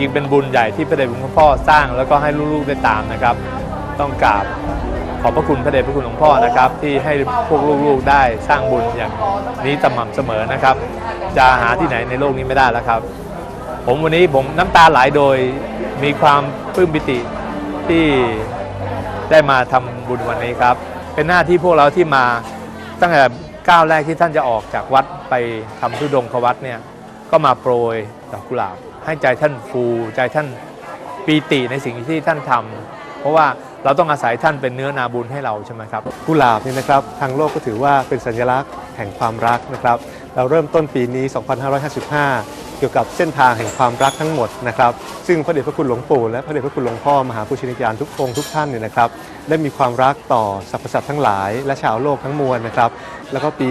ริงๆเป็นบุญใหญ่ที่พระเดชพระคุณพ่อสร้างแล้วก็ให้ลูกๆได้ตามนะครับ ต้องกราบขอบพระคุณพระเดชพระคุณหลวงพ่อนะครับ ที่ให้พวกลูกๆได้สร้างบุญอย่างนี้สม่ำเสมอนะครับ จะหาที่ไหนในโลกนี้ไม่ได้แล้วครับ ผมวันนี้ผมน้ำตาไหลโดยมีความปลื้มปิติที่ได้มาทำบุญวันนี้ครับ เป็นหน้าที่พวกเราที่มาตั้งแต่ก้าวแรกที่ท่านจะออกจากวัดไปทำทุดงควัดเนี่ยก็มาโปรยดอกกุหลาบ ให้ใจท่านฟูใจท่านปีติในสิ่งที่ท่านทำเพราะว่าเราต้องอาศัยท่านเป็นเนื้อนาบุญให้เราใช่ไหมครับกุหลาบนี่นะครับทางโลกก็ถือว่าเป็นสัญลักษณ์แห่งความรักนะครับ เราเริ่มต้นปีนี้ 2555 เกี่ยวกับเส้นทางแห่งความรักทั้งหมดนะครับซึ่งพระเดชพระคุณหลวงปู่และพระเดชพระคุณหลวงพ่อมหาปุชินิยานทุกองค์ทุกท่านเนี่ยนะครับได้มีความรักต่อสรรพสัตว์ทั้งหลาย และชาวโลกทั้งมวลนะครับแล้วก็ปี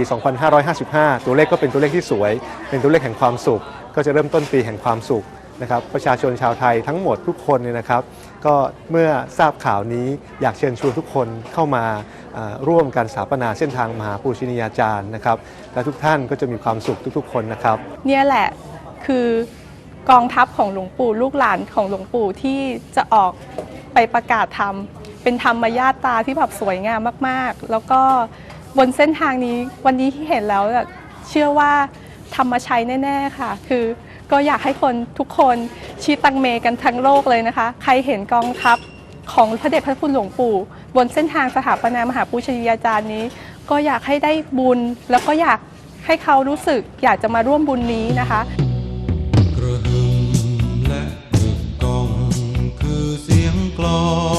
2555 ตัวเลขก็เป็นตัวเลขที่สวย เป็นตัวเลขแห่งความสุข ก็จะเริ่มต้นปีแห่งความสุขนะครับประชาชนชาวไทยทั้งหมดทุกคนเนี่ยนะครับ ก็เมื่อทราบข่าวนี้อยากเชิญชวนทุกคนเข้ามาร่วมกันสถาปนาเส้นทางมหาปูชนียาจารย์นะครับ และทุกท่านก็จะมีความสุขทุกๆ คนนะครับ เนี่ยแหละคือกองทัพของหลวงปู่ลูกหลานของหลวงปู่ที่จะออกไปประกาศธรรม เป็นธรรมญาตาที่แบบสวยงามมากๆ แล้วก็บนเส้นทางนี้วันนี้ที่เห็นแล้วเชื่อว่า ธรรมชัยแน่ ๆ ค่ะ คือก็อยากให้คนทุกคนชี้ตังเมกันทั้งโลกเลยนะคะ ใครเห็นกองทัพของพระเดชพระคุณหลวงปู่ บนเส้นทางสถาปนามหาปูชนียาจารย์นี้ ก็อยากให้ได้บุญ แล้วก็อยากให้เขารู้สึกอยากจะมาร่วมบุญนี้นะคะกระหึ่มและกึกก้องคือเสียงกลอง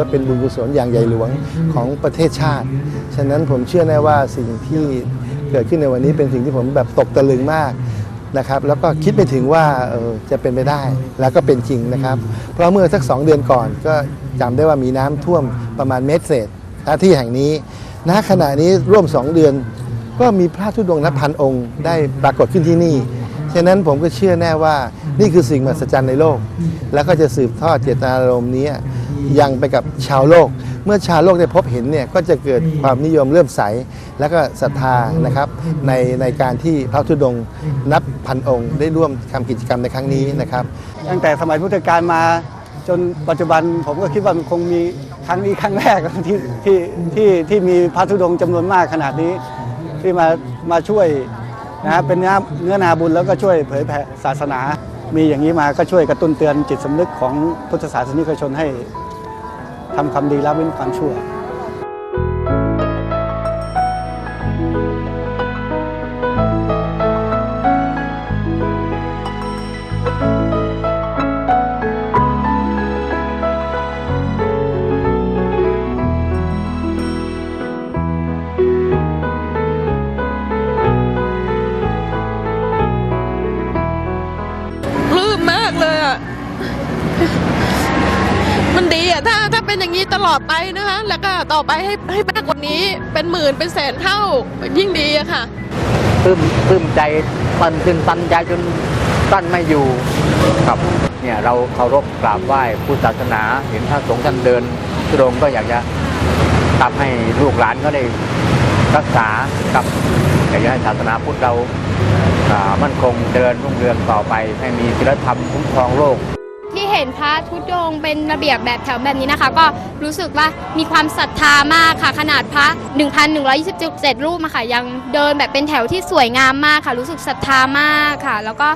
ว่าเป็นบุญกุศลอย่างใหญ่หลวงของประเทศชาติ ฉะนั้นผมเชื่อแน่ว่าสิ่งที่เกิดขึ้นในวันนี้เป็นสิ่งที่ผมแบบตกตะลึงมากนะครับแล้วก็คิดไม่ถึงว่าเออจะเป็นไปได้แล้วก็เป็นจริงนะครับ เพราะเมื่อสักสองเดือนก่อนก็จำได้ว่ามีน้ำท่วมประมาณเมตรเศษณที่แห่งนี้ณขณะนี้ร่วมสองเดือน ก็มีพระธุดงค์นับพันองค์ ได้ปรากฏขึ้นที่นี่ ฉะนั้นผมก็เชื่อแน่ว่านี่คือสิ่งมหัศจรรย์ในโลก แล้วก็จะสืบทอดเจตนารมณ์นี้ ยังไปกับชาวโลก เมื่อชาวโลกได้พบเห็นเนี่ยก็จะเกิดความนิยมเลื่อมใส แล้วก็ศรัทธานะครับในในการที่พระธุดงค์นับพันองค์ได้ร่วมทำกิจกรรมในครั้งนี้นะครับ ตั้งแต่สมัยพุทธกาลมาจนปัจจุบันผมก็คิดว่ามันคงมีครั้งนี้ครั้งแรกที่ที่ที่ที่มีพระธุดงค์จำนวนมากขนาดนี้ ที่มามาช่วยนะฮะเป็นเนื้อเนื้อนาบุญแล้วก็ช่วยเผยแผ่ศาสนา มีอย่างนี้มาก็ช่วยกระตุ้นเตือนจิตสำนึกของพุทธศาสนิกชนให้ทำความดีละเว้นความชั่ว มันดีอะถ้าถ้าเป็นอย่างนี้ตลอดไปนะคะ แล้วก็ต่อไปให้ให้มากกว่านี้เป็นหมื่นเป็นแสนเท่ายิ่งดีอะค่ะปลื้มปลื้มใจตันขึ้นตันใจจนตั้นไม่อยู่ครับเนี่ยเราเคารพกราบไหว้พุทธศาสนาเห็นพระสงฆ์ท่านเดินทุรงก็อยากจะทำให้ลูกหลานก็ได้รักษากับอยากจะให้ศาสนาพุทธเราอ่ามั่นคงเดินรุ่งเรืองต่อไป ให้มีศีลธรรมคุ้มครองโลก ที่เห็นพระทุดงค์เป็นระเบียบแบบแถวแบบนี้นะคะ ก็รู้สึกว่ามีความศรัทธามากค่ะ ขนาดพระ 1,127 รูปอะค่ะ ยังเดินแบบเป็นแถวที่สวยงามมากค่ะ รู้สึกศรัทธามากค่ะ แล้วก็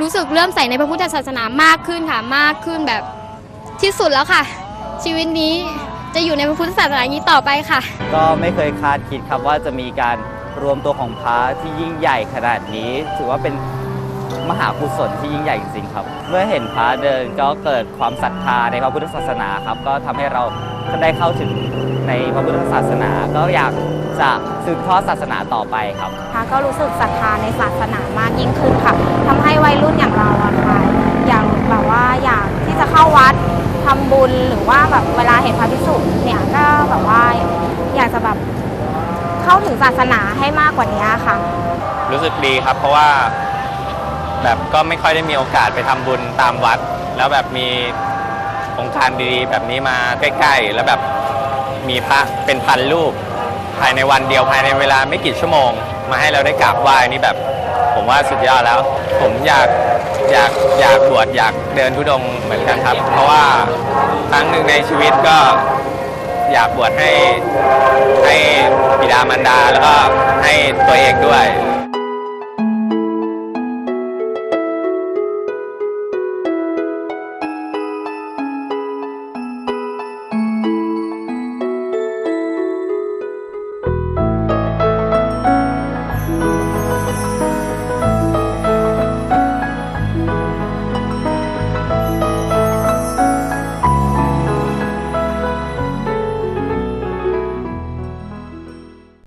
รู้สึกเลื่มใส่ในพระพุทธศาสนามากขึ้นค่ะมากขึ้นแบบที่สุดแล้วค่ะ ชีวิตนี้จะอยู่ในพระพุทธศาสนาอย่างนี้ต่อไปค่ะ ก็ไม่เคยคาดคิดครับว่าจะมีการรวมตัวของพระที่ยิ่งใหญ่ขนาดนี้ ถือว่าเป็น มหากุศลที่ยิ่งใหญ่จริงๆครับ เมื่อเห็นพระเดินก็เกิดความศรัทธาในพระพุทธศาสนาครับ ก็ทำให้เราได้เข้าถึงในพระพุทธศาสนา ก็อยากจะสืบทอดศาสนาต่อไปครับค่ะก็รู้สึกศรัทธาในศาสนามากยิ่งขึ้นค่ะทำให้วัยรุ่นอย่างเราอะค่ะอยากแบบว่าอยากที่จะเข้าวัดทำบุญหรือว่าแบบเวลาเห็นพระภิกษุเนี่ยก็แบบว่าอยากจะแบบเข้าถึงศาสนาให้มากกว่านี้ค่ะ รู้สึกดีครับเพราะว่า แบบก็ไม่ค่อยได้มีโอกาสไปทำบุญตามวัด แล้วแบบมีองค์การดีๆแบบนี้มาใกล้ๆ แล้วแบบมีพระเป็นพันรูป ภายในวันเดียวภายในเวลาไม่กี่ชั่วโมง มาให้เราได้กราบไหว้นี่แบบ ผมว่าสุดยอดแล้ว ผมอยากอยากอยากบวชอยากเดินทุดงค์เหมือนกันครับ เพราะว่าครั้งหนึ่งในชีวิตก็อยากบวชให้ให้บิดามารดาแล้วก็ให้ตัวเองด้วย Música